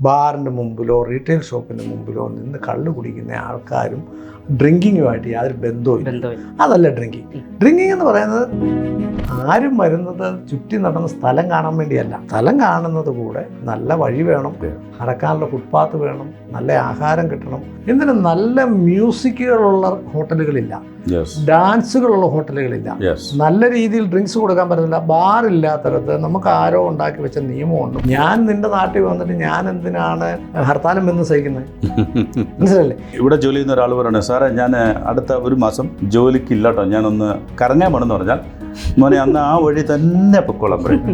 ബാറിന്റെ മുമ്പിലോ റീറ്റെയിൽ ഷോപ്പിന്റെ മുമ്പിലോ നിന്ന് കള്ളു കുടിക്കുന്ന ആൾക്കാരും ഡ്രിങ്കിങ്ങുമായിട്ട് യാതൊരു ബന്ധവും അതല്ല ഡ്രിങ്കിങ്. ഡ്രിങ്കിങ് എന്ന് പറയുന്നത് ആരും വരുന്നത് ചുറ്റി നടന്ന സ്ഥലം കാണാൻ വേണ്ടിയല്ല. സ്ഥലം കാണുന്നത് കൂടെ നല്ല വഴി വേണം നടക്കാനുള്ള ഫുട്പാത്ത് വേണം നല്ല ആഹാരം കിട്ടണം. എന്തിന് നല്ല മ്യൂസിക്കുകളുള്ള ഹോട്ടലുകളില്ല. ഡാൻസുകളുള്ള ഹോട്ടലുകളില്ല. നല്ല രീതിയിൽ ഡ്രിങ്ക്സ് കൊടുക്കാൻ പറ്റുന്നില്ല. ബാർ ഇല്ലാത്തടത്ത് നമുക്ക് ആരോ ഉണ്ടാക്കി വെച്ച നിയമമുണ്ട്. ഞാൻ നിന്റെ നാട്ടിൽ വന്നിട്ട് ഞാൻ എന്തിനാണ് ഹർത്താലം എന്ന് സഹിക്കുന്നത് മനസ്സിലല്ലേ ഇവിടെ ജോലി ചെയ്യുന്ന ഒരാൾ പറയുന്നത് സാറേ ഞാൻ അടുത്ത ഒരു മാസം ജോലിക്കില്ല കേട്ടോ ഞാനൊന്ന് കറങ്ങാൻ പോണെന്ന് പറഞ്ഞാൽ മോനെ അന്ന് ആ വഴി തന്നെ പൊക്കോളാം പറയും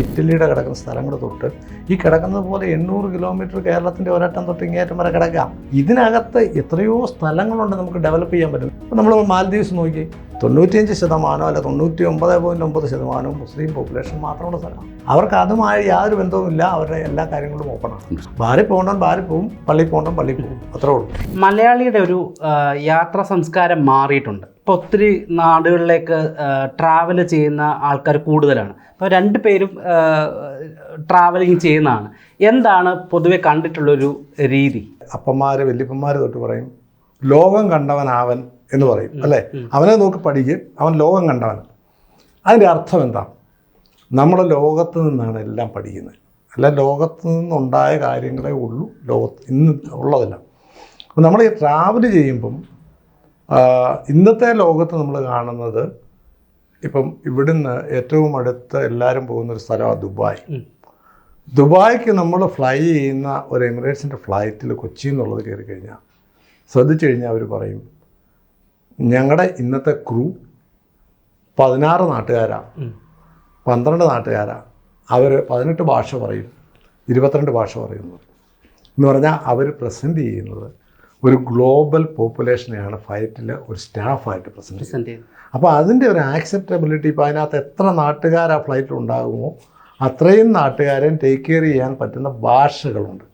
ഇറ്റലിയുടെ കിടക്കുന്ന സ്ഥലം കൂടെ തൊട്ട് ഈ കിടക്കുന്നത് പോലെ എണ്ണൂറ് കിലോമീറ്റർ കേരളത്തിന്റെ ഒരറ്റം തൊട്ട് ഇങ്ങേറ്റം വരെ കിടക്കാം. ഇതിനകത്ത് എത്രയോ സ്ഥലങ്ങളുണ്ട് നമുക്ക് ഡെവലപ്പ് ചെയ്യാൻ പറ്റും. നമ്മൾ മാലദ്വീപ്സ് നോക്കി. തൊണ്ണൂറ്റിയഞ്ച് ശതമാനം അല്ല തൊണ്ണൂറ്റി ഒമ്പത് പോയിന്റ് ഒമ്പത് ശതമാനവും മുസ്ലിം പോപ്പുലേഷൻ മാത്രമുള്ള സ്ഥലമാണ്. അവർക്ക് അതുമായി യാതൊരു ബന്ധവുമില്ല. അവരുടെ എല്ലാ കാര്യങ്ങളും ഓപ്പണാണ് ഭാര്യ പോകണം ഭാര്യ പോവും പള്ളി പോകണം പള്ളി പോവും. അത്രേ ഉള്ളൂ. മലയാളിയുടെ ഒരു യാത്ര യാത്രാ സംസ്കാരം മാറിയിട്ടുണ്ട്. ഇപ്പോൾ ഒത്തിരി നാടുകളിലേക്ക് ട്രാവൽ ചെയ്യുന്ന ആൾക്കാർ കൂടുതലാണ്. അപ്പോൾ രണ്ട് പേരും ട്രാവലിങ് ചെയ്യുന്നതാണ്. എന്താണ് പൊതുവെ കണ്ടിട്ടുള്ളൊരു രീതി? അപ്പന്മാർ വല്യപ്പന്മാർ തൊട്ട് പറയും ലോകം കണ്ടവൻ അവൻ എന്ന് പറയും അല്ലേ? അവനെ നോക്കി പഠിക്കും അവൻ ലോകം കണ്ടവൻ. അതിന്റെ അർത്ഥം എന്താ? നമ്മുടെ ലോകത്ത് നിന്നാണ് എല്ലാം പഠിക്കുന്നത്. അല്ല ലോകത്ത് നിന്നുണ്ടായ കാര്യങ്ങളെ ഉള്ളൂ ലോകത്ത് ഇന്ന് ഉള്ളതല്ല. അപ്പം നമ്മൾ ഈ ട്രാവൽ ചെയ്യുമ്പം ഇന്നത്തെ ലോകത്ത് നമ്മൾ കാണുന്നത് ഇപ്പം ഇവിടുന്ന് ഏറ്റവും അടുത്ത് എല്ലാവരും പോകുന്ന ഒരു സ്ഥലമാണ് ദുബായ്. ദുബായ്ക്ക് നമ്മൾ ഫ്ലൈ ചെയ്യുന്ന ഒരു എമിറേറ്റ്സിന്റെ ഫ്ലൈറ്റിൽ കൊച്ചി എന്നുള്ളത് കയറി കഴിഞ്ഞാൽ ശ്രദ്ധിച്ചു കഴിഞ്ഞാൽ അവർ പറയും ഞങ്ങളുടെ ഇന്നത്തെ ക്രൂ പതിനാറ് നാട്ടുകാരാണ്. പന്ത്രണ്ട് നാട്ടുകാരാണ് അവർ പതിനെട്ട് ഭാഷ പറയും ഇരുപത്തിരണ്ട് ഭാഷ പറയുന്നത് എന്ന് പറഞ്ഞാൽ അവർ പ്രസന്റ് ചെയ്യുന്നത് ഒരു ഗ്ലോബൽ പോപ്പുലേഷനെയാണ് ഫയറ്റിൽ ഒരു സ്റ്റാഫായിട്ട് പ്രസന്റ് ചെയ്യുന്നത്. അപ്പോൾ അതിന്റെ ഒരു ആക്സെപ്റ്റബിലിറ്റി ഇപ്പോൾ അതിനകത്ത് എത്ര നാട്ടുകാർ ആ ഫ്ലൈറ്റിൽ ഉണ്ടാകുമോ അത്രയും നാട്ടുകാരെ ടേക്ക് കെയർ ചെയ്യാൻ പറ്റുന്ന ഭാഷകളുണ്ട്.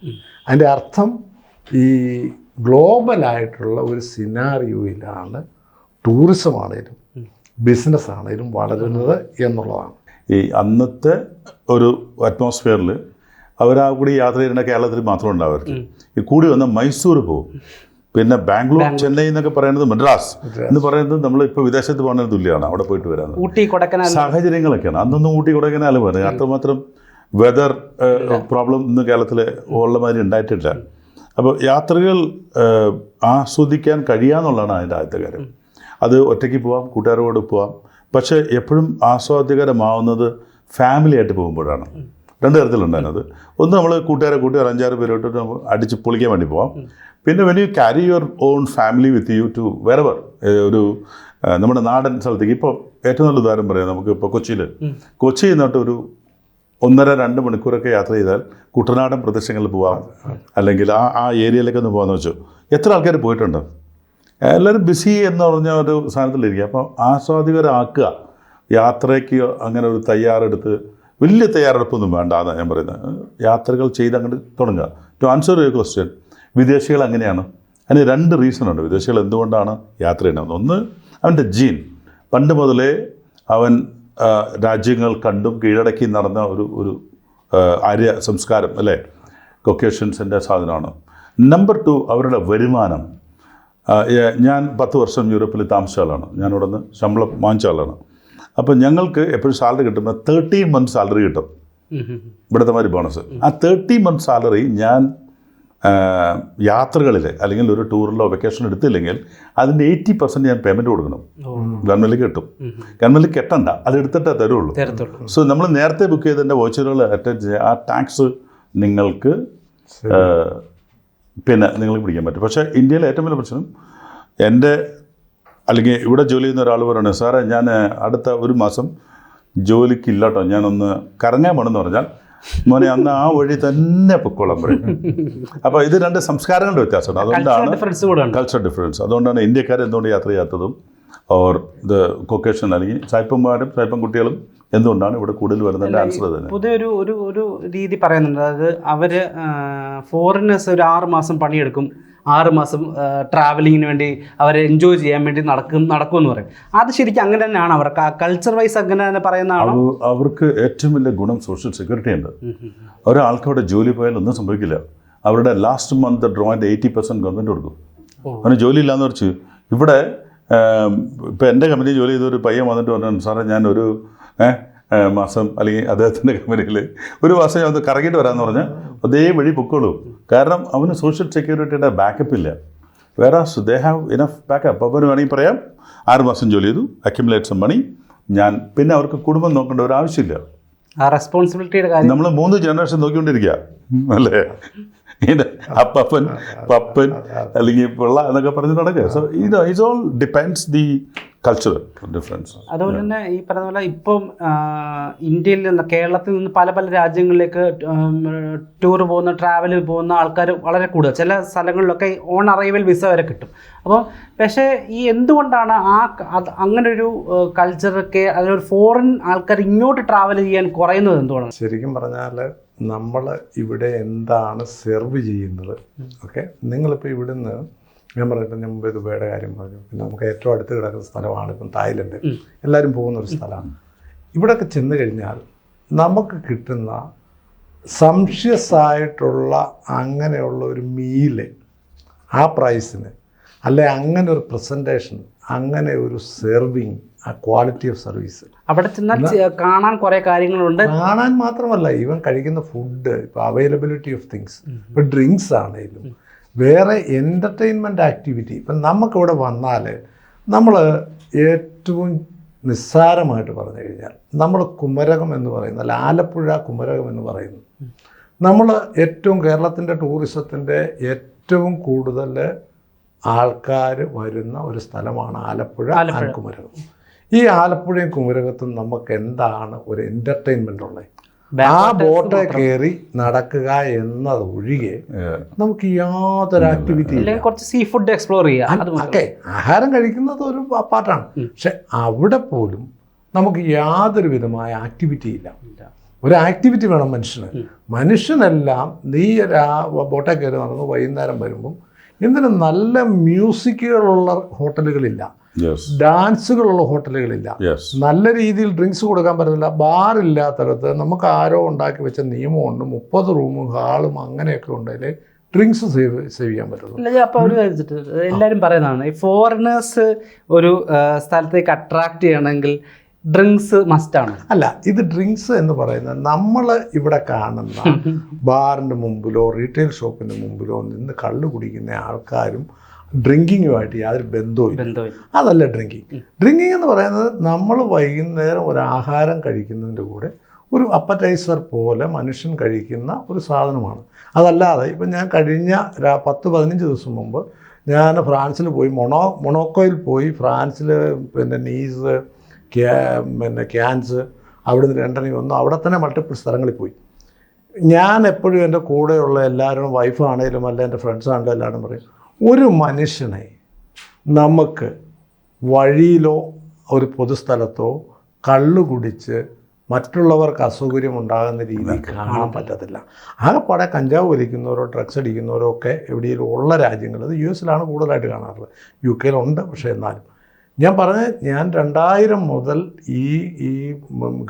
അതിന്റെ അർത്ഥം ഈ ഗ്ലോബലായിട്ടുള്ള ഒരു സിനാറിയോയിലാണ് ടൂറിസം ആണേലും ബിസിനസ് ആണേലും വളരുന്നത് എന്നുള്ളതാണ്. ഈ അന്നത്തെ ഒരു അറ്റ്മോസ്ഫിയറിൽ അവരാ കൂടി യാത്ര ചെയ്യുന്ന കേരളത്തിൽ മാത്രം ഉണ്ടാവരുത്. ഈ കൂടി വന്ന മൈസൂർ പോകും. പിന്നെ ബാംഗ്ലൂർ ചെന്നൈ എന്നൊക്കെ പറയുന്നത് മദ്രാസ് എന്ന് പറയുന്നത് നമ്മൾ ഇപ്പോൾ വിദേശത്ത് പോകുന്നതിന് തുല്യമാണ് അവിടെ പോയിട്ട് വരാൻ ഊട്ടി കൊടക്കനാൽ. സാഹചര്യങ്ങളൊക്കെയാണ്. അന്നൊന്നും ഊട്ടി കൊടൈക്കനാൽ പറയുന്നത് അത്രമാത്രം വെതർ പ്രോബ്ലം ഇന്ന് കേരളത്തിൽ ഉള്ള മാതിരി ഉണ്ടായിട്ടില്ല. അപ്പോൾ യാത്രകൾ ആസ്വദിക്കാൻ കഴിയാന്നുള്ളതാണ് അതിന്റെ ആദ്യത്തെ കാര്യം. അത് ഒറ്റയ്ക്ക് പോവാം കൂട്ടുകാരോട് പോവാം. പക്ഷേ എപ്പോഴും ആസ്വാദ്യകരമാവുന്നത് ഫാമിലി ആയിട്ട് പോകുമ്പോഴാണ്. രണ്ട് തരത്തിലുണ്ടായിരുന്നത് ഒന്ന് നമ്മൾ കൂട്ടുകാരെ കൂട്ടി ഒരു അഞ്ചാറ് പേരോട്ട് നമ്മൾ അടിച്ച് പൊളിക്കാൻ വേണ്ടി പോവാം. പിന്നെ when you carry your own family with you to wherever ഒരു നമ്മുടെ നാടൻ സ്ഥലത്തേക്ക്. ഇപ്പോൾ ഏറ്റവും നല്ല ഉദാഹരണം പറയാം നമുക്ക് ഇപ്പോൾ കൊച്ചിയിൽ കൊച്ചിയിൽ നിന്നിട്ട് ഒരു ഒന്നര രണ്ട് മണിക്കൂറൊക്കെ യാത്ര ചെയ്താൽ കുട്ടനാടൻ പ്രദേശങ്ങളിൽ പോവാം. അല്ലെങ്കിൽ ആ ആ ഏരിയയിലേക്ക് ഒന്ന് പോകാമെന്ന് വെച്ചു. എത്ര ആൾക്കാർ പോയിട്ടുണ്ട്? എല്ലാവരും ബിസി എന്ന് പറഞ്ഞ ഒരു സാധനത്തിലിരിക്കുക. അപ്പോൾ ആസ്വാദികരാക്കുക. യാത്രയ്ക്ക് അങ്ങനെ ഒരു തയ്യാറെടുത്ത് വലിയ തയ്യാറെടുപ്പൊന്നും വേണ്ട എന്നാണ് ഞാൻ പറയുന്നത് യാത്രകൾ ചെയ്ത് അങ്ങോട്ട് തുടങ്ങുക. ടു ആൻസർ യുവർ ക്വസ്റ്റ്യൻ വിദേശികൾ അങ്ങനെയാണ് അതിന് രണ്ട് റീസൺ ഉണ്ട്. വിദേശികൾ എന്തുകൊണ്ടാണ് യാത്ര ചെയ്യുന്നത്? ഒന്ന് അവന്റെ ജീൻ പണ്ട് മുതലേ അവൻ രാജ്യങ്ങൾ കണ്ടും കീഴടക്കി നടന്ന ഒരു ഒരു ആര്യ സംസ്കാരം അല്ലേ? കൊക്കേഷൻസിന്റെ സാധനമാണ്. നമ്പർ ടു അവരുടെ വരുമാനം. ഞാൻ പത്ത് വർഷം യൂറോപ്പിൽ താമസിച്ച ആളാണ്. ഞാനിവിടെ നിന്ന് ശമ്പളം വാങ്ങിച്ച ആളാണ്. അപ്പോൾ ഞങ്ങൾക്ക് എപ്പോഴും സാലറി കിട്ടുമ്പോൾ തേർട്ടീൻ മന്ത് സാലറി കിട്ടും. ഇവിടുത്തെ മാതിരി ബോണസ് ആ തേർട്ടി മന്ത് സാലറി ഞാൻ യാത്രകളിൽ അല്ലെങ്കിൽ ഒരു ടൂറിലോ വെക്കേഷൻ എടുത്തില്ലെങ്കിൽ അതിന്റെ എയ്റ്റി പെർസെന്റ് ഞാൻ പേയ്മെന്റ് കൊടുക്കണം. ഗവൺമെന്റിൽ കിട്ടും. ഗവൺമെന്റിൽ കെട്ടണ്ട. അത് എടുത്തിട്ടേ തരുള്ളൂ. സോ നമ്മൾ നേരത്തെ ബുക്ക് ചെയ്തതിന്റെ വോച്ചറുകൾ അറ്റാച്ച് ചെയ്യുക ആ ടാക്സ് നിങ്ങൾക്ക് പിന്നെ നിങ്ങൾക്ക് പിടിക്കാൻ പറ്റും. പക്ഷേ ഇന്ത്യയിലെ ഏറ്റവും വലിയ പ്രശ്നം എന്റെ അല്ലെങ്കിൽ ഇവിടെ ജോലി ചെയ്യുന്ന ഒരാൾ പറയുന്നത് സാറേ ഞാൻ അടുത്ത ഒരു മാസം ജോലിക്കില്ല കേട്ടോ. ഞാനൊന്ന് കറങ്ങാൻ പോകണമെന്ന് പറഞ്ഞാൽ മോനെ അന്ന് ആ വഴി തന്നെ പൊക്കോളം പറയും. അപ്പോൾ ഇത് രണ്ട് സംസ്കാരങ്ങളുടെ വ്യത്യാസമുണ്ട്. അതുകൊണ്ടാണ് കൾച്ചർ ഡിഫറൻസ് അതുകൊണ്ടാണ് ഇന്ത്യക്കാർ എന്തുകൊണ്ട് യാത്ര ചെയ്യാത്തതും ഓർ ഇത് കൊക്കേഷൻ അല്ലെങ്കിൽ സായിപ്പന്മാരും സായിപ്പൻ കുട്ടികളും എന്തുകൊണ്ടാണ് ഇവിടെ കൂടുതൽ വരുന്നതിന്റെ ആൻസർ തന്നെ? പുതിയൊരു ഒരു ഒരു രീതി പറയുന്നുണ്ട്. അതായത് അവർ ഫോറിനേഴ്സ് ഒരു ആറ് മാസം പണിയെടുക്കും. ആറ് മാസം ട്രാവലിങ്ങിന് വേണ്ടി അവർ എൻജോയ് ചെയ്യാൻ വേണ്ടി നടക്കും നടക്കും എന്ന് പറയും. അത് ശരിക്കും അങ്ങനെ തന്നെയാണ് അവർക്ക്. ആ കൾച്ചർ വൈസ് അങ്ങനെ തന്നെ പറയുന്നതാണ് അവർക്ക് ഏറ്റവും വലിയ ഗുണം സോഷ്യൽ സെക്യൂരിറ്റി ഉണ്ട്. ഒരാൾക്ക് അവിടെ ജോലി പോയാൽ ഒന്നും സംഭവിക്കില്ല. അവരുടെ ലാസ്റ്റ് മന്ത് ഡ്രോയിന്റെ എയ്റ്റി പെർസെന്റ് ഗവൺമെന്റ് കൊടുക്കും. അവന് ജോലി ഇല്ലാന്ന് വെച്ച് ഇവിടെ ഇപ്പം എന്റെ കമ്പനി ജോലി ചെയ്ത ഒരു പയ്യൻ വന്നിട്ട് പറഞ്ഞു സാറേ ഞാനൊരു ഏഹ്, മാസം അല്ലെങ്കിൽ അദ്ദേഹത്തിന്റെ കമ്പനിയിൽ ഒരു മാസം ഞാൻ കറങ്ങിയിട്ട് വരാമെന്ന് പറഞ്ഞാൽ അതേ വഴി പൊക്കോളൂ. കാരണം അവന് സോഷ്യൽ സെക്യൂരിറ്റിയുടെ ബാക്കപ്പ് ഇല്ല. വേറെ ദേ ഹാവ് ഇനഫ് ബാക്കപ്പ് അവന് വേണമെങ്കിൽ പറയാം ആറ് മാസം ജോലി ചെയ്തു അക്യുമുലേറ്റ് സം മണി ഞാൻ പിന്നെ അവർക്ക് കുടുംബം നോക്കേണ്ട ഒരു ആവശ്യമില്ല. ആ റെസ്പോൺസിബിലിറ്റിയുടെ കാര്യം നമ്മൾ മൂന്ന് ജനറേഷൻ നോക്കിക്കൊണ്ടിരിക്കുക അല്ലേ? അപ്പപ്പൻ പപ്പൻ അല്ലെങ്കിൽ പിള്ള എന്നൊക്കെ പറഞ്ഞ് നടക്കുക സോ ഇത് it's all depends the cultural difference അതുപോലെ തന്നെ ഈ പറഞ്ഞ പോലെ ഇപ്പം ഇന്ത്യയിൽ നിന്ന് കേരളത്തിൽ നിന്ന് പല പല രാജ്യങ്ങളിലേക്ക് ടൂർ പോകുന്ന ട്രാവൽ പോകുന്ന ആൾക്കാർ വളരെ കൂടുതൽ. ചില സ്ഥലങ്ങളിലൊക്കെ ഓൺ അറൈവൽ വിസ വരെ കിട്ടും. അപ്പോൾ പക്ഷേ ഈ എന്തുകൊണ്ടാണ് ആ അങ്ങനെ ഒരു കൾച്ചറൊക്കെ അതിലൊരു ഫോറിൻ ആൾക്കാർ ഇങ്ങോട്ട് ട്രാവൽ ചെയ്യാൻ കുറയുന്നത് എന്തുകൊണ്ടാണ്? ശരിക്കും പറഞ്ഞാൽ നമ്മൾ ഇവിടെ എന്താണ് സെർവ് ചെയ്യുന്നത്? ഓക്കെ നിങ്ങളിപ്പോൾ ഇവിടുന്ന് ഞാൻ പറഞ്ഞിട്ട് ഞാൻ മുമ്പ് ദുബൈയുടെ കാര്യം പറഞ്ഞു. പിന്നെ നമുക്ക് ഏറ്റവും അടുത്ത് കിടക്കുന്ന സ്ഥലമാണ് ഇപ്പം തായ്ലൻഡ്. എല്ലാവരും പോകുന്ന ഒരു സ്ഥലമാണ്. ഇവിടെയൊക്കെ ചെന്ന് കഴിഞ്ഞാൽ നമുക്ക് കിട്ടുന്ന സംഷ്യസ് ആയിട്ടുള്ള അങ്ങനെയുള്ള ഒരു മീൽ ആ പ്രൈസിന് അല്ലെ അങ്ങനെ ഒരു പ്രസന്റേഷൻ അങ്ങനെ ഒരു സെർവിങ് ആ ക്വാളിറ്റി ഓഫ് സർവീസ് അവിടെ ചെന്നാൽ കാണാൻ കുറേ കാര്യങ്ങളുണ്ട്. കാണാൻ മാത്രമല്ല ഈവൻ കഴിക്കുന്ന ഫുഡ് ഇപ്പോൾ അവൈലബിലിറ്റി ഓഫ് തിങ്സ് ഇപ്പോൾ ഡ്രിങ്ക്സ് ആണെങ്കിലും വേറെ എന്റർടൈൻമെന്റ് ആക്ടിവിറ്റി ഇപ്പം നമുക്കിവിടെ വന്നാൽ നമ്മൾ ഏറ്റവും നിസ്സാരമായിട്ട് പറഞ്ഞു കഴിഞ്ഞാൽ നമ്മൾ കുമരകം എന്ന് പറയുന്ന അല്ല ആലപ്പുഴ കുമരകം എന്ന് പറയുന്നു. നമ്മൾ ഏറ്റവും കേരളത്തിന്റെ ടൂറിസത്തിന്റെ ഏറ്റവും കൂടുതൽ ആൾക്കാർ വരുന്ന ഒരു സ്ഥലമാണ് ആലപ്പുഴ കുമരകം. ഈ ആലപ്പുഴയും കുമരകത്തും നമുക്ക് എന്താണ് ഒരു എന്റർടൈൻമെന്റ് ഉള്ളത്? ആ ബോട്ടെ കയറി നടക്കുക എന്നതൊഴികെ നമുക്ക് യാതൊരു ആക്ടിവിറ്റി കുറച്ച് സീ ഫുഡ് എക്സ്പ്ലോർ മാത്രം. ഓക്കെ. ആഹാരം കഴിക്കുന്നത് ഒരു പാട്ടാണ്. പാർട്ടാണ് പക്ഷെ അവിടെ പോലും നമുക്ക് യാതൊരു വിധമായ ആക്ടിവിറ്റി ഇല്ല. ഒരു ആക്ടിവിറ്റി വേണം മനുഷ്യന്. മനുഷ്യനെല്ലാം നീ രാ ബോട്ടെ കയറി നടന്ന് വൈകുന്നേരം വരുമ്പം ഇന്നലെ നല്ല മ്യൂസിക്കുകളുള്ള ഹോട്ടലുകളില്ല ഡാൻസുകളുള്ള ഹോട്ടലുകളില്ല. നല്ല രീതിയിൽ ഡ്രിങ്ക്സ് കൊടുക്കാൻ പറ്റുന്നില്ല ബാർ ഇല്ലാത്തടത്ത് നമുക്ക് ആരോ ഉണ്ടാക്കി വെച്ച നിയമമുണ്ട്. മുപ്പത് റൂമും ഹാളും അങ്ങനെയൊക്കെ ഉണ്ടെങ്കിൽ ഡ്രിങ്ക്സ് സേവ് സേവ് ചെയ്യാൻ പറ്റുള്ളൂ അപ്പോൾ ഒരു ചോദിച്ചിട്ട് എല്ലാവരും പറയുന്നതാണ്. ഈ ഫോറിനേഴ്സ് ഒരു സ്ഥലത്തേക്ക് അട്രാക്ട് ചെയ്യണമെങ്കിൽ ഡ്രിങ്ക്സ് ആണ്. അല്ല ഇത് ഡ്രിങ്ക്സ് എന്ന് പറയുന്നത് നമ്മൾ ഇവിടെ കാണുന്ന ബാറിന്റെ മുമ്പിലോ റീറ്റെയിൽ ഷോപ്പിന്റെ മുമ്പിലോ നിന്ന് കള്ള് കുടിക്കുന്ന ആൾക്കാരും ഡ്രിങ്കിങ്ങുമായിട്ട് യാതൊരു ബന്ധവും അതല്ല ഡ്രിങ്കിങ്. ഡ്രിങ്കിങ് എന്ന് പറയുന്നത് നമ്മൾ വൈകുന്നേരം ഒരു ആഹാരം കഴിക്കുന്നതിന്റെ കൂടെ ഒരു അപ്പറ്റൈസർ പോലെ മനുഷ്യൻ കഴിക്കുന്ന ഒരു സാധനമാണ്. അതല്ലാതെ ഇപ്പം ഞാൻ കഴിഞ്ഞ പത്ത് പതിനഞ്ച് ദിവസം മുമ്പ് ഞാൻ ഫ്രാൻസിൽ പോയി മൊണോ മൊണോക്കോയിൽ പോയി ഫ്രാൻസിൽ പിന്നെ നീസ് ക്യാ പിന്നെ ക്യാൻസ് അവിടെ നിന്ന് ലണ്ടനിൽ വന്നു. അവിടെ തന്നെ മൾട്ടിപ്പിൾ സ്ഥലങ്ങളിൽ പോയി. ഞാൻ എപ്പോഴും എന്റെ കൂടെയുള്ള എല്ലാവരും വൈഫാണേലും അല്ല എന്റെ ഫ്രണ്ട്സ് ആണെങ്കിലും എല്ലാവരും പറയും ഒരു മനുഷ്യനെ നമുക്ക് വഴിയിലോ ഒരു പൊതുസ്ഥലത്തോ കള്ളുകുടിച്ച് മറ്റുള്ളവർക്ക് അസൗകര്യം ഉണ്ടാകുന്ന രീതി കാണാൻ പറ്റത്തില്ല. ആകെപ്പാടെ കഞ്ചാവ് വലിക്കുന്നവരോ ഡ്രഗ്സ് അടിക്കുന്നവരോ ഒക്കെ എവിടെയെങ്കിലും ഉള്ള രാജ്യങ്ങൾ അത് യു എസിലാണ് കൂടുതലായിട്ട് കാണാറുള്ളത്. യു കെയിലുണ്ട് പക്ഷേ എന്നാലും. ഞാൻ പറഞ്ഞ ഞാൻ രണ്ടായിരം മുതൽ ഈ ഈ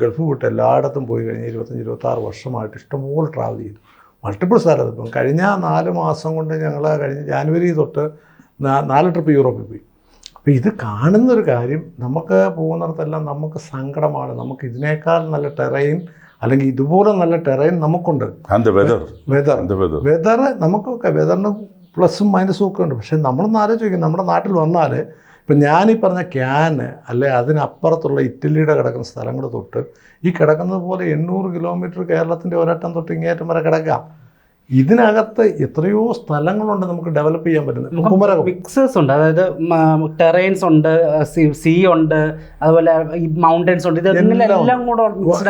ഗൾഫ് വിട്ട് എല്ലായിടത്തും പോയി കഴിഞ്ഞ് ഇരുപത്തഞ്ച് ഇരുപത്താറ് വർഷമായിട്ട് ഇഷ്ടംപോലെ ട്രാവൽ ചെയ്തു. മൾട്ടിപ്പിൾ സ്ഥലത്ത് ഇപ്പം കഴിഞ്ഞ നാല് മാസം കൊണ്ട് ഞങ്ങൾ കഴിഞ്ഞ ജാനുവരി തൊട്ട് നാല് ട്രിപ്പ് യൂറോപ്പിൽ പോയി. അപ്പോൾ ഇത് കാണുന്നൊരു കാര്യം നമുക്ക് പോകുന്നിടത്തെല്ലാം നമുക്ക് സങ്കടമാണ്. നമുക്ക് ഇതിനേക്കാൾ നല്ല ടെറൈൻ അല്ലെങ്കിൽ ഇതുപോലെ നല്ല ടെറൈൻ നമുക്കുണ്ട്. വെതർ വെതർ നമുക്കൊക്കെ വെതറിന് പ്ലസും മൈനസും ഒക്കെ ഉണ്ട്. പക്ഷേ നമ്മളൊന്ന് ആലോചിക്കും നമ്മുടെ നാട്ടിൽ വന്നാൽ ഇപ്പം ഞാനീ പറഞ്ഞ ക്യാന് അല്ലെ അതിനപ്പുറത്തുള്ള ഇറ്റലിയുടെ കിടക്കുന്ന സ്ഥലങ്ങൾ തൊട്ട് ഈ കിടക്കുന്നത് പോലെ എണ്ണൂറ് കിലോമീറ്റർ കേരളത്തിന്റെ ഒരറ്റം തൊട്ട് ഇങ്ങേറ്റം വരെ കിടക്കാം. ഇതിനകത്ത് എത്രയോ സ്ഥലങ്ങളുണ്ട് നമുക്ക് ഡെവലപ്പ് ചെയ്യാൻ പറ്റുന്നത്. കുമരകം. മിക്സേഴ്സ് ഉണ്ട്. അതായത് ടെറൈൻസ് ഉണ്ട് സീ ഉണ്ട് അതുപോലെ ഈ മൗണ്ടൻസ് ഉണ്ട്. ഇതെല്ലാം കൂടെ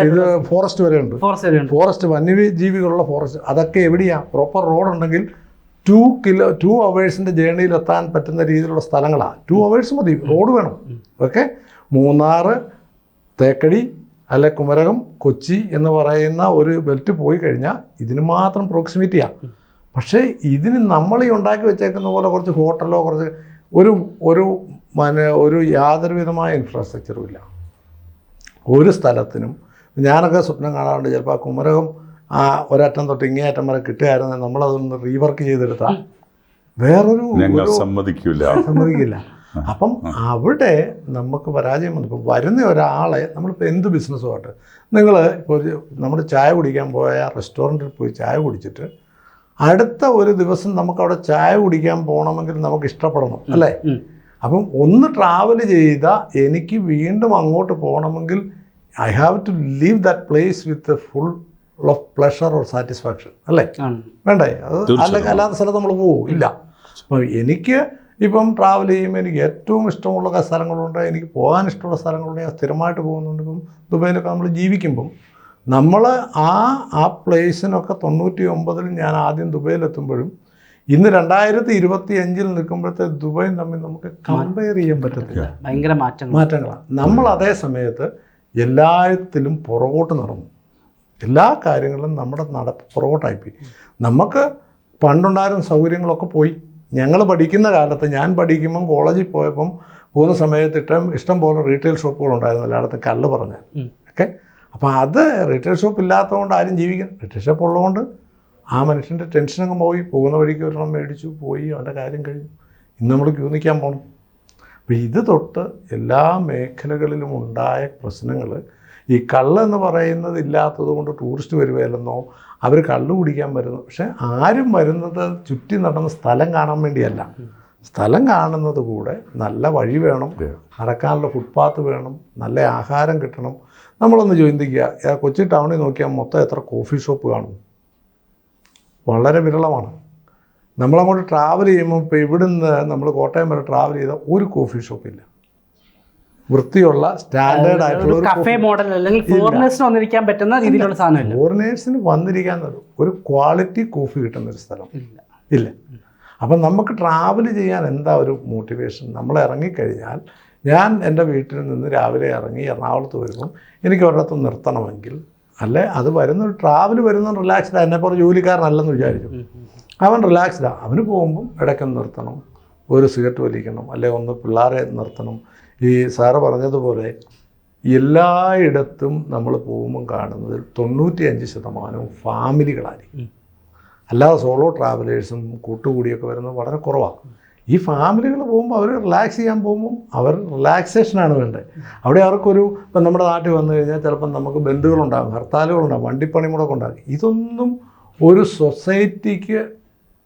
ഇത് ഫോറസ്റ്റ് വരെ ഉണ്ട് ഫോറസ്റ്റ് വരെ ഉണ്ട് ഫോറസ്റ്റ് വന്യജീവികളുള്ള ഫോറസ്റ്റ് അതൊക്കെ എവിടെയാണ് പ്രോപ്പർ റോഡ് ഉണ്ടെങ്കിൽ ടു കിലോ ടു അവേഴ്സിന്റെ ജേണിയിൽ എത്താൻ പറ്റുന്ന രീതിയിലുള്ള സ്ഥലങ്ങളാണ് ടു അവേഴ്സ് മതി റോഡ് വേണം. ഓക്കെ മൂന്നാർ തേക്കടി അല്ലെ കുമരകം കൊച്ചി എന്ന് പറയുന്ന ഒരു ബെൽറ്റ് പോയി കഴിഞ്ഞാൽ ഇതിന് മാത്രം പ്രോക്സിമിറ്റിയാണ് പക്ഷേ ഇതിന് നമ്മൾ ഈ ഉണ്ടാക്കി വെച്ചേക്കുന്ന പോലെ കുറച്ച് ഹോട്ടലോ കുറച്ച് ഒരു ഒരു മന ഒരു യാതൊരു വിധമായ ഇൻഫ്രാസ്ട്രക്ചറും ഇല്ല. ഒരു സ്ഥലത്തിനും ഞാനൊക്കെ സ്വപ്നം കാണാറുണ്ട് ചിലപ്പോൾ ആ കുമരകം ആ ഒരറ്റം തൊട്ട് ഇങ്ങേ അറ്റം വരെ കിട്ടുകയായിരുന്നു നമ്മളതൊന്ന് റീവർക്ക് ചെയ്തെടുത്താൽ വേറൊരു ഞങ്ങൾ ഒരു സമ്മതിക്കൂല. സമ്മതിക്കില്ല. അപ്പം അവിടെ നമുക്ക് പരാജയം വന്നു. ഇപ്പോൾ വരുന്ന ഒരാളെ നമ്മളിപ്പോൾ എന്ത് ബിസിനസ്സുമായിട്ട് നിങ്ങൾ ഇപ്പോൾ ഒരു നമ്മൾ ചായ കുടിക്കാൻ പോയ റെസ്റ്റോറന്റിൽ പോയി ചായ കുടിച്ചിട്ട് അടുത്ത ഒരു ദിവസം നമുക്ക് അവിടെ ചായ കുടിക്കാൻ പോകണമെങ്കിൽ നമുക്ക് ഇഷ്ടപ്പെടണം അല്ലേ? അപ്പം ഒന്ന് ട്രാവൽ ചെയ്ത എനിക്ക് വീണ്ടും അങ്ങോട്ട് പോകണമെങ്കിൽ I have to leave that place with full of pleasure or satisfaction അല്ലേ? വേണ്ടേ? അത്. അല്ലെങ്കിൽ അല്ലാത്ത സ്ഥലത്ത് നമ്മൾ പോകും ഇല്ല. അപ്പോൾ എനിക്ക് ഇപ്പം ട്രാവൽ ചെയ്യുമ്പോൾ എനിക്ക് ഏറ്റവും ഇഷ്ടമുള്ള സ്ഥലങ്ങളുണ്ട്. എനിക്ക് പോകാൻ ഇഷ്ടമുള്ള സ്ഥലങ്ങളുണ്ട്. ഞാൻ സ്ഥിരമായിട്ട് പോകുന്നുണ്ട്. ഇപ്പം ദുബൈയിലൊക്കെ നമ്മൾ ജീവിക്കുമ്പം നമ്മൾ ആ ആ പ്ലേസിനൊക്കെ തൊണ്ണൂറ്റി ഒമ്പതിൽ ഞാൻ ആദ്യം ദുബൈയിലെത്തുമ്പോഴും ഇന്ന് രണ്ടായിരത്തി ഇരുപത്തി അഞ്ചിൽ നിൽക്കുമ്പോഴത്തെ ദുബൈ തമ്മിൽ നമുക്ക് കമ്പയർ ചെയ്യാൻ പറ്റത്തില്ല. ഭയങ്കര മാറ്റങ്ങൾ മാറ്റങ്ങളാണ്. നമ്മൾ അതേ സമയത്ത് എല്ലാത്തിലും പുറകോട്ട് നടന്നു. എല്ലാ കാര്യങ്ങളും നമ്മുടെ നട പുറകോട്ടായിപ്പോയി. നമുക്ക് പണ്ടുണ്ടായിരുന്ന സൗകര്യങ്ങളൊക്കെ പോയി. ഞങ്ങൾ പഠിക്കുന്ന കാലത്ത് ഞാൻ പഠിക്കുമ്പം കോളേജിൽ പോയപ്പം പോകുന്ന സമയത്ത് ഇഷ്ടം ഇഷ്ടം പോലെ റീറ്റെയിൽ ഷോപ്പുകളുണ്ടായിരുന്നു എല്ലായിടത്തും കല്ല് പറഞ്ഞാൽ ഉം. ഓക്കെ? അപ്പോൾ അത് റീറ്റെയിൽ ഷോപ്പ് ഇല്ലാത്തതുകൊണ്ട് ആരും ജീവിക്കും റീറ്റെയിൽ ഷോപ്പ് ഉള്ളതുകൊണ്ട് ആ മനുഷ്യന്റെ ടെൻഷനങ്ങ് പോയി. പോകുന്ന വഴിക്ക് ഒരെണ്ണം മേടിച്ചു പോയി അവന്റെ കാര്യം കഴിഞ്ഞു. ഇന്ന് നമ്മൾ ക്യൂ നിൽക്കാൻ പോകണം അപ്പോൾ ഇത് തൊട്ട് എല്ലാ മേഖലകളിലും ഉണ്ടായ പ്രശ്നങ്ങൾ ഈ കള്ളെന്ന് പറയുന്നത് ഇല്ലാത്തത് കൊണ്ട് ടൂറിസ്റ്റ് വരുവല്ലെന്നോ അവർ കള്ള് കുടിക്കാൻ വരുന്നു. പക്ഷെ ആരും വരുന്നത് ചുറ്റി നടന്ന സ്ഥലം കാണാൻ വേണ്ടിയല്ല. സ്ഥലം കാണുന്നത് കൂടെ നല്ല വഴി വേണം. നടക്കാനുള്ള ഫുട്പാത്ത് വേണം. നല്ല ആഹാരം കിട്ടണം. നമ്മളൊന്ന് ചിന്തിക്കുക ആ കൊച്ചി ടൗണിൽ നോക്കിയാൽ മൊത്തം എത്ര കോഫി ഷോപ്പ് കാണും? വളരെ വിരളമാണ്. നമ്മളങ്ങോട്ട് ട്രാവൽ ചെയ്യുമ്പോൾ ഇപ്പോൾ ഇവിടുന്ന് നമ്മൾ കോട്ടയം വരെ ട്രാവൽ ചെയ്ത ഒരു കോഫി ഷോപ്പില്ല വൃത്തിയുള്ള സ്റ്റാൻഡേർഡ് ആയിട്ടുള്ള കഫേ മോഡൽ അല്ലെങ്കിൽ ഫോറിനേഴ്സിന് വന്നിരിക്കാൻ പറ്റുന്ന രീതിയിലുള്ള സാധനമില്ല. ഫോറിനേഴ്സിന് വന്നിരിക്കാൻ ഒരു- ക്വാളിറ്റി കോഫി കിട്ടുന്ന ഒരു സ്ഥലം. ഇല്ല. ഇല്ല. അപ്പം നമുക്ക് ട്രാവൽ ചെയ്യാൻ എന്താ ഒരു മോട്ടിവേഷൻ നമ്മൾ ഇറങ്ങിക്കഴിഞ്ഞാൽ ഞാൻ എന്റെ വീട്ടിൽ നിന്ന് രാവിലെ ഇറങ്ങി എറണാകുളത്ത് വരുമ്പം എനിക്ക് ഒരിടത്ത് നിർത്തണമെങ്കിൽ അല്ലെ അത് വരുന്ന ട്രാവൽ വരുന്ന റിലാക്സ്ഡ് എന്നെ പോലെ ജോലിക്കാരനല്ലെന്ന് വിചാരിച്ചു അവൻ റിലാക്സ്ഡാണ് അവന് പോകുമ്പം ഇടയ്ക്കൊന്ന് നിർത്തണം. ഒരു സിഗരറ്റ് വലിക്കണം. അല്ലെ ഒന്ന് പിള്ളേരെ നിർത്തണം. ഈ സാറ് പറഞ്ഞതുപോലെ എല്ലായിടത്തും നമ്മൾ പോകുമ്പം തൊണ്ണൂറ്റി അഞ്ച് ശതമാനവും ഫാമിലികളായിരിക്കും. അല്ലാതെ സോളോ ട്രാവലേഴ്സും കൂട്ടുകൂടിയൊക്കെ വരുന്നത് വളരെ കുറവാണ് ഈ ഫാമിലികൾ പോകുമ്പോൾ അവർ റിലാക്സ് ചെയ്യാൻ പോകുമ്പം അവർ റിലാക്സേഷനാണ് വേണ്ടത്. അവിടെ അവർക്കൊരു ഇപ്പം നമ്മുടെ നാട്ടിൽ വന്നു കഴിഞ്ഞാൽ ചിലപ്പം നമുക്ക് ബന്ധുക്കളുണ്ടാകും ഹർത്താലുകളുണ്ടാകും വണ്ടിപ്പണി മുടക്കം ഉണ്ടാകും. ഇതൊന്നും ഒരു സൊസൈറ്റിക്ക്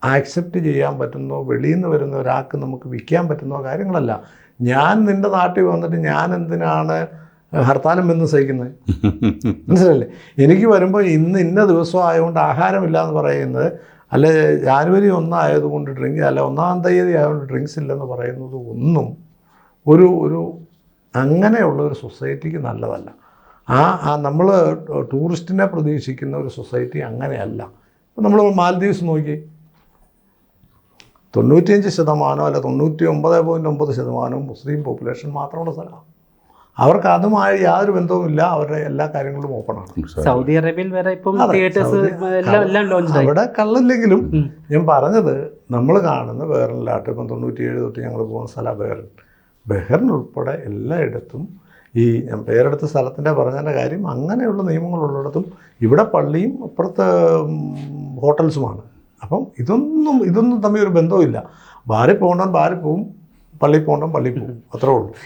ആക്സെപ്റ്റ് ചെയ്യാൻ പറ്റുന്നോ വെളിയിൽ നിന്ന് വരുന്ന ഒരാൾക്ക് നമുക്ക് വിൽക്കാൻ പറ്റുന്നോ കാര്യങ്ങളല്ല. ഞാൻ നിന്റെ നാട്ടിൽ വന്നിട്ട് ഞാൻ എന്തിനാണ് ഹർത്താലും എന്ന് സഹിക്കുന്നത്? മനസ്സിലല്ലേ എനിക്ക് വരുമ്പോൾ ഇന്ന് ഇന്ന ദിവസം ആയതുകൊണ്ട് ആഹാരമില്ല എന്ന് പറയുന്നത് അല്ലെ ജാനുവരി ഒന്നായതുകൊണ്ട് ഡ്രിങ്ക് അല്ല ഒന്നാം തീയതി ആയതുകൊണ്ട് ഡ്രിങ്ക്സ് ഇല്ലെന്ന് പറയുന്നത് ഒന്നും ഒരു ഒരു അങ്ങനെയുള്ള ഒരു സൊസൈറ്റിക്ക് നല്ലതല്ല. ആ ആ നമ്മൾ ടൂറിസ്റ്റിനെ പ്രതീക്ഷിക്കുന്ന ഒരു സൊസൈറ്റി അങ്ങനെയല്ല. ഇപ്പം നമ്മൾ മാലദ്വീപ്സ് നോക്കി തൊണ്ണൂറ്റിയഞ്ച് ശതമാനം അല്ല തൊണ്ണൂറ്റി ഒമ്പത് പോയിന്റ് ഒമ്പത് ശതമാനവും മുസ്ലിം പോപ്പുലേഷൻ മാത്രമുള്ള സ്ഥലമാണ്. അവർക്ക് അതുമായി യാതൊരു ബന്ധവുമില്ല അവരുടെ എല്ലാ കാര്യങ്ങളും ഓപ്പണാണ് സൗദി അറേബ്യയിൽ വരെ ഇപ്പം തിയേറ്റേഴ്സ് എല്ലാം എല്ലാം ലോഞ്ച് ആയി. അവിടെ കള്ളില്ലെങ്കിലും ഞാൻ പറഞ്ഞത് നമ്മൾ കാണുന്ന ബഹറിനിലാട്ട് ഇപ്പം തൊണ്ണൂറ്റിയേഴ് തൊട്ട് ഞങ്ങൾ പോകുന്ന സ്ഥലം ബഹറിൻ. ബഹറിൻ ഉൾപ്പെടെ എല്ലായിടത്തും ഈ ഞാൻ പേരെടുത്ത സ്ഥലത്തിന്റെ പറഞ്ഞതിന്റെ കാര്യം അങ്ങനെയുള്ള നിയമങ്ങളുള്ളിടത്തും ഇവിടെ പള്ളിയും അപ്പുറത്ത് ഹോട്ടൽസുമാണ്. അപ്പം ഇതൊന്നും ഇതൊന്നും തമ്മിൽ ഒരു ബന്ധവുമില്ല. ഭാര്യ പോകേണ്ടവൻ ഭാര്യ പോവും പള്ളിയിൽ പോകേണ്ടവൻ പള്ളിയിൽ പോവും. അത്രേ ഉള്ളൂ.